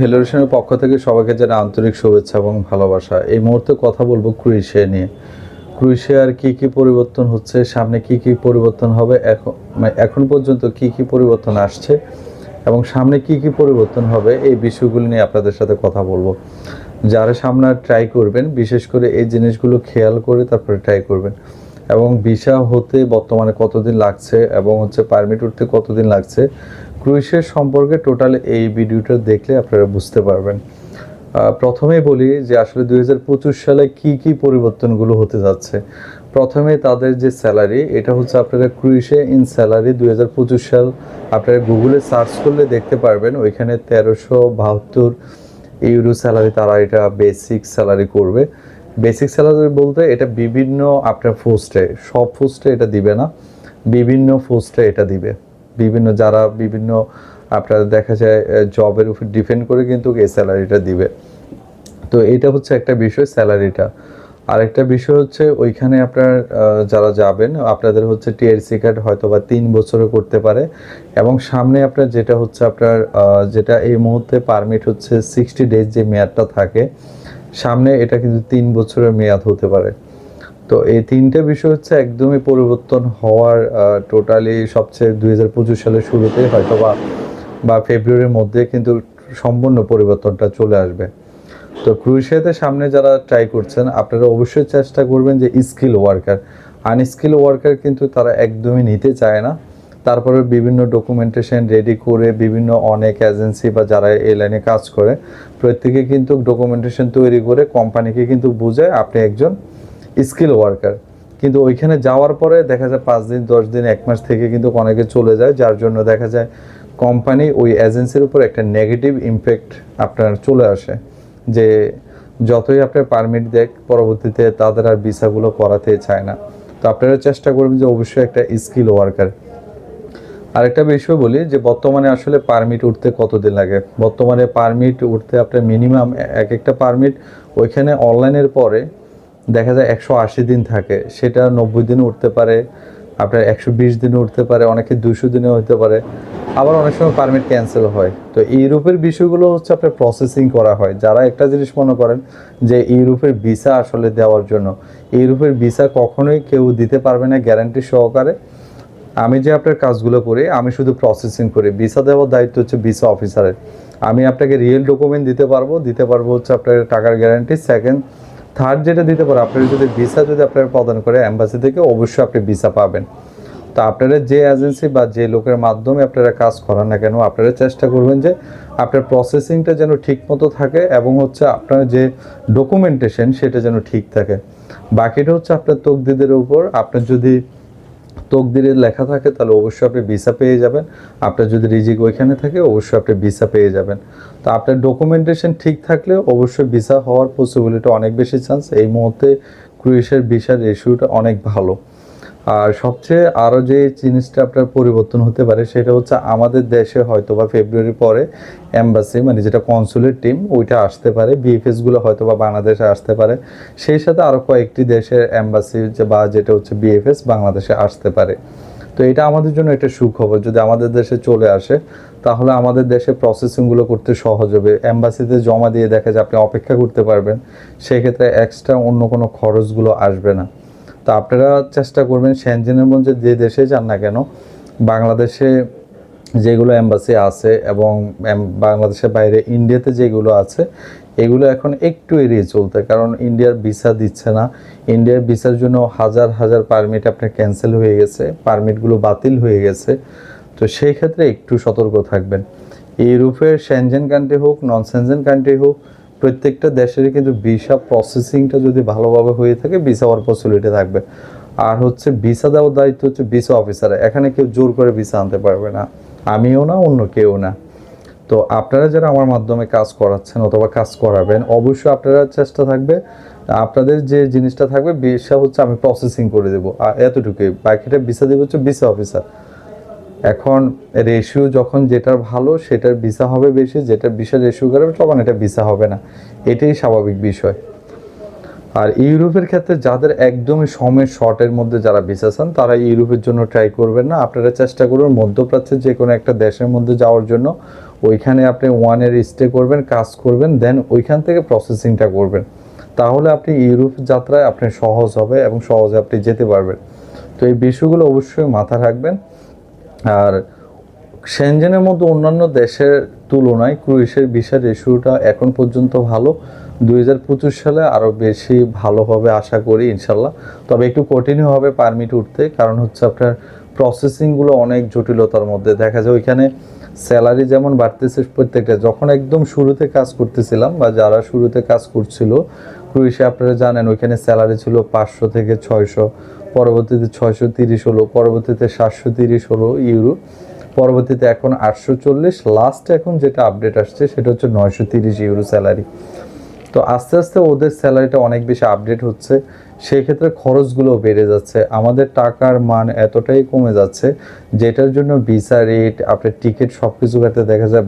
হেলোরেশনের পক্ষ থেকে সবাইকে জানা আন্তরিক শুভেচ্ছা এবং ভালোবাসা। এই মুহূর্তে কথা বলব ক্রোয়েশিয়া নিয়ে। ক্রোয়েশিয়ার কি কি পরিবর্তন হচ্ছে, সামনে কি কি পরিবর্তন হবে, এখন মানে এখন পর্যন্ত কি কি পরিবর্তন আসছে, এবং সামনে কি কি পরিবর্তন হবে, এই বিষয়গুলো নিয়ে আপনাদের সাথে কথা বলব। যারা সামনে ট্রাই করবেন, বিশেষ করে এই জিনিসগুলো খেয়াল করে তারপরে ট্রাই করবেন। এবং ভিসা হতে বর্তমানে কতদিন লাগছে এবং হচ্ছে পারমিট উঠতে কতদিন লাগছে ক্রুইসের সম্পর্কে টোটাল এই ভিডিওটা দেখলে আপনারা বুঝতে পারবেন। আহ, প্রথমেই বলি যে আসলে দু হাজার পঁচিশ সালে কি কি পরিবর্তনগুলো হতে যাচ্ছে। প্রথমে তাদের যে স্যালারি এটা হচ্ছে আপনারা ক্রুইসে ইন স্যালারি দুই হাজার পঁচিশ সাল আপনারা গুগলে সার্চ করলে দেখতে পারবেন ওইখানে তেরোশো বাহাত্তর ইউরো স্যালারি তারা এটা বেসিক স্যালারি করবে। বেসিক স্যালারি বলতে এটা বিভিন্ন আপনার পোস্টে সব পোস্টে এটা দিবে না, বিভিন্ন পোস্টে এটা দিবে। বিভিন্ন যারা বিভিন্ন আপনার দেখা যায় জবের উপর ডিপেন্ড করে কিন্তু এই স্যালারিটা দিবে। তো এটা হচ্ছে একটা বিষয় স্যালারিটা। আরেকটা বিষয় হচ্ছে ওইখানে আপনার যারা যাবেন, আপনাদের হচ্ছে টিআরসি কার্ড হয়তো বা তিন বছরে করতে পারে এবং সামনে আপনার যেটা হচ্ছে আপনার যেটা এই মুহূর্তে পারমিট হচ্ছে সিক্সটি ডেজ যে মেয়াদটা থাকে সামনে এটা কিন্তু তিন বছরের মেয়াদ হতে পারে। তো এই তিনটে বিষয় হচ্ছে একদমই পরিবর্তন হওয়ার টোটালি সবচেয়ে দুই হাজার পঁচিশ সালের শুরুতেই হয়তো বা বা ফেব্রুয়ারির মধ্যে কিন্তু সম্পূর্ণ পরিবর্তনটা চলে আসবে। তো ক্রুশিয়াতে সামনে যারা ট্রাই করছেন, আপনারা অবশ্যই চেষ্টা করবেন যে স্কিল ওয়ার্কার আনস্কিল ওয়ার্কার কিন্তু তারা একদমই নিতে চায় না। তারপরে বিভিন্ন ডকুমেন্টেশন রেডি করে বিভিন্ন অনেক এজেন্সি বা যারা এই লাইনে কাজ করে, প্রত্যেকে কিন্তু ডকুমেন্টেশন তৈরি করে কোম্পানিকে কিন্তু বোঝায় আপনি একজন স্কিল ওয়ার্কার কিন্তু ওইখানে যাওয়ার পরে দেখা যায় পাঁচ দিন, দশ দিন, এক মাস থেকে কিন্তু অনেকে চলে যায়, যার জন্য দেখা যায় কোম্পানি ওই এজেন্সির উপর একটা নেগেটিভ ইম্প্যাক্ট আপনার চলে আসে। যে যতই আপনার পারমিট দেখ, পরবর্তীতে তাদের আর ভিসাগুলো করাতে চায় না। তো আপনারা চেষ্টা করবেন যে অবশ্যই একটা স্কিল ওয়ার্কার আরেকটা বিষয় বলি যে বর্তমানে আসলে পারমিট উঠতে কতদিন লাগে? বর্তমানে পারমিট উঠতে আপনার মিনিমাম এক একটা পারমিট ওইখানে অনলাইনের পরে দেখা যায় একশো আশি দিন থাকে। সেটা নব্বই দিনে উঠতে পারে, আপনার একশো বিশ দিনে উঠতে পারে, অনেকে দুশো দিনে হতে পারে। আবার অনেক সময় পারমিট ক্যান্সেল হয়। তো ইউরোপের বিষয়গুলো হচ্ছে আপনার প্রসেসিং করা হয়। যারা একটা জিনিস মনে করেন যে ইউরোপের ভিসা আসলে দেওয়ার জন্য ইউরোপের ভিসা কখনোই কেউ দিতে পারবে না গ্যারান্টি সহকারে। আমি যে আপনার কাজগুলো করি, আমি শুধু প্রসেসিং করি। ভিসা দেওয়ার দায়িত্ব হচ্ছে ভিসা অফিসারের আমি আপনাকে রিয়েল ডকুমেন্ট দিতে পারব। দিতে পারব হচ্ছে আপনার টাকার গ্যারান্টি সেকেন্ড থার্ড যেটা দিতে পারো, আপনার যদি ভিসা যদি আপনার প্রদান করে অ্যাম্বাসি থেকে, অবশ্যই আপনি ভিসা পাবেন। তো আপনারা যে এজেন্সি বা যে লোকের মাধ্যমে আপনারা কাজ করান না কেন, আপনারা চেষ্টা করবেন যে আপনার প্রসেসিংটা যেন ঠিক মতো থাকে এবং হচ্ছে আপনার যে ডকুমেন্টেশন সেটা যেন ঠিক থাকে। বাকিটা হচ্ছে আপনার তকদিদের উপর। আপনার যদি তকদিরে লেখা থাকে, তাহলে অবশ্যই আপনি ভিসা পেয়ে যাবেন। আপনার যদি রিজিক ওইখানে থাকে, অবশ্যই আপনি ভিসা পেয়ে যাবেন। তো আপনার ডকুমেন্টেশন ঠিক থাকলে অবশ্যই ভিসা হওয়ার পসিবিলিটি অনেক বেশি চান্স এই মুহূর্তে ক্রুয়েশিয়ার ভিসার রেশিওটা অনেক ভালো। আর সবচেয়ে আরও যে জিনিসটা আপনার পরিবর্তন হতে পারে সেটা হচ্ছে আমাদের দেশে হয়তো বা ফেব্রুয়ারি পরে এম্বাসি মানে যেটা কনসুলেট টিম ওইটা আসতে পারে। বিএফএসগুলো হয়তো বা বাংলাদেশে আসতে পারে। সেই সাথে আরও কয়েকটি দেশের এম্বাসি বা যেটা হচ্ছে বিএফএস বাংলাদেশে আসতে পারে। তো এটা আমাদের জন্য একটা সুখবর। যদি আমাদের দেশে চলে আসে, তাহলে আমাদের দেশে প্রসেসিংগুলো করতে সহজ হবে। এম্বাসিতে জমা দিয়ে দেখা যায় আপনি অপেক্ষা করতে পারবেন, সেক্ষেত্রে এক্সট্রা অন্য কোনো খরচগুলো আসবে না। তো আপনারা চেষ্টা করবেন সেনজেনের মধ্যে যে দেশে যান না কেন, বাংলাদেশে যেগুলো এম্বাসি আছে এবং বাংলাদেশের বাইরে ইন্ডিয়াতে যেগুলো আছে, এগুলো এখন একটু এড়িয়ে চলতে, কারণ ইন্ডিয়ার ভিসা দিচ্ছে না। ইন্ডিয়ার ভিসার জন্য হাজার হাজার পারমিট আপনার ক্যান্সেল হয়ে গেছে পারমিটগুলো বাতিল হয়ে গেছে। তো সেই ক্ষেত্রে একটু সতর্ক থাকবেন। ইউরোপের সেনজেন কান্ট্রি হোক নন সেনজেন কান্ট্রি হোক প্রত্যেকটা দেশেরই কিন্তু ভিসা প্রসেসিংটা যদি ভালোভাবে হয়ে থাকে ভিসা হওয়ার পসিবিলিটি থাকবে। আর হচ্ছে ভিসা দেওয়ার দায়িত্ব হচ্ছে ভিসা অফিসার এখানে কেউ জোর করে ভিসা আনতে পারবে না। আমিও না, অন্য কেউ না। তো আপনারা যারা আমার মাধ্যমে কাজ করাচ্ছেন অথবা কাজ করাবেন, অবশ্যই আপনারা চেষ্টা থাকবে, আপনাদের যে জিনিসটা থাকবে ভিসা হচ্ছে আমি প্রসেসিং করে দেবো। আর এতটুকুই। বাকিটা ভিসা দেবো হচ্ছে ভিসা অফিসার এখন রেশিও যখন যেটার ভালো, সেটার ভিসা হবে বেশি, যেটার ভিসা রেশিও খারাপ, তখন এটা ভিসা হবে না। এটাই স্বাভাবিক বিষয়। আর ইউরোপের ক্ষেত্রে যাদের একদমই সময় শর্টের মধ্যে যারা ভিসা চান, তারা ইউরোপের জন্য ট্রাই করবেন না। আপনারা চেষ্টা করবেন মধ্যপ্রাচ্যের যে কোনো একটা দেশের মধ্যে যাওয়ার জন্য। ওইখানে আপনি ওয়ানের স্টে করবেন, কাজ করবেন দেন ওইখান থেকে প্রসেসিংটা করবেন। তাহলে আপনি ইউরোপ যাত্রায় আপনি সহজ হবে এবং সহজে আপনি যেতে পারবেন। তো এই বিষয়গুলো অবশ্যই মাথায় রাখবেন। আর সেনজেনের মতো অন্যান্য দেশের তুলনায় ক্রুইসের ভিসার রেশিওটা এখন পর্যন্ত ভালো। দুই হাজার পঁচিশ সালে আরও বেশি ভালো হবে আশা করি ইনশাল্লাহ। তবে একটু কঠিনই হবে পারমিট উঠতে, কারণ হচ্ছে আপনার প্রসেসিংগুলো অনেক জটিলতার মধ্যে। দেখা যায় ওইখানে স্যালারি যেমন বাড়তেছে প্রত্যেকটা, যখন একদম শুরুতে কাজ করতেছিলাম বা যারা শুরুতে কাজ করছিল ক্রুইসে আপনারা জানেন ওইখানে স্যালারি ছিল পাঁচশো থেকে ছয়শো। পরবর্তীতে ছয়শো তিরিশ হলো, পরবর্তীতে সাতশো তিরিশ হলো ইউরো, পরবর্তীতে এখন আটশো চল্লিশ লাস্ট এখন যেটা আপডেট আসছে সেটা হচ্ছে নয়শো তিরিশ ইউরো স্যালারি তো আস্তে আস্তে ওদের স্যালারিটা অনেক বেশি আপডেট হচ্ছে সেই ক্ষেত্রে খরচগুলো বেড়ে যাচ্ছে। আমাদের টাকার মান এতটাই কমে যাচ্ছে, যেটার জন্য ভিসা রেট আপনার টিকিট সব কিছু ক্ষেত্রে দেখা যায়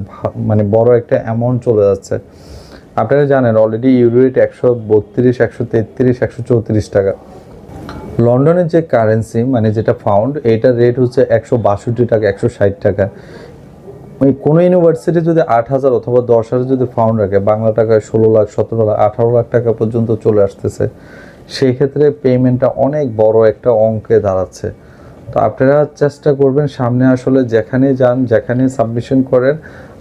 মানে বড় একটা অ্যামাউন্ট চলে যাচ্ছে। আপনারা জানেন অলরেডি ইউরো রেট একশো বত্রিশ, একশো তেত্রিশ, একশো চৌত্রিশ টাকা। লন্ডনের যে কারেন্সি মানে যেটা ফাউন্ড এটার রেট হচ্ছে একশো বাষট্টি টাকা, একশো ষাট টাকা। ওই কোনো ইউনিভার্সিটি যদি আট হাজার অথবা দশ হাজার যদি ফাউন্ড রাখে, বাংলা টাকায় ষোলো লাখ, সতেরো লাখ, আঠারো লাখ টাকা পর্যন্ত চলে আসতেছে। সেই ক্ষেত্রে পেমেন্টটা অনেক বড় একটা অঙ্কে দাঁড়াচ্ছে। তো আপনারা চেষ্টা করবেন সামনে আসলে যেখানে যান যেখানে সাবমিশন করেন,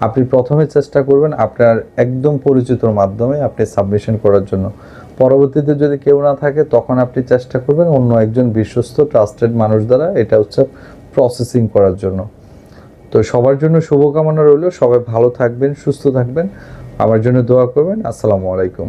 আপনি প্রথমে চেষ্টা করবেন আপনার একদম পরিচিতর মাধ্যমে আপনি সাবমিশন করার জন্য। পরবর্তীতে যদি কেউ না থাকে, তখন আপনি চেষ্টা করবেন অন্য একজন বিশ্বস্ত ট্রাস্টেড মানুষ দ্বারা এটা হচ্ছে প্রসেসিং করার জন্য। তো সবার জন্য শুভকামনা রইল। সবাই ভালো থাকবেন, সুস্থ থাকবেন। আমার জন্য দোয়া করবেন। আসসালামু আলাইকুম।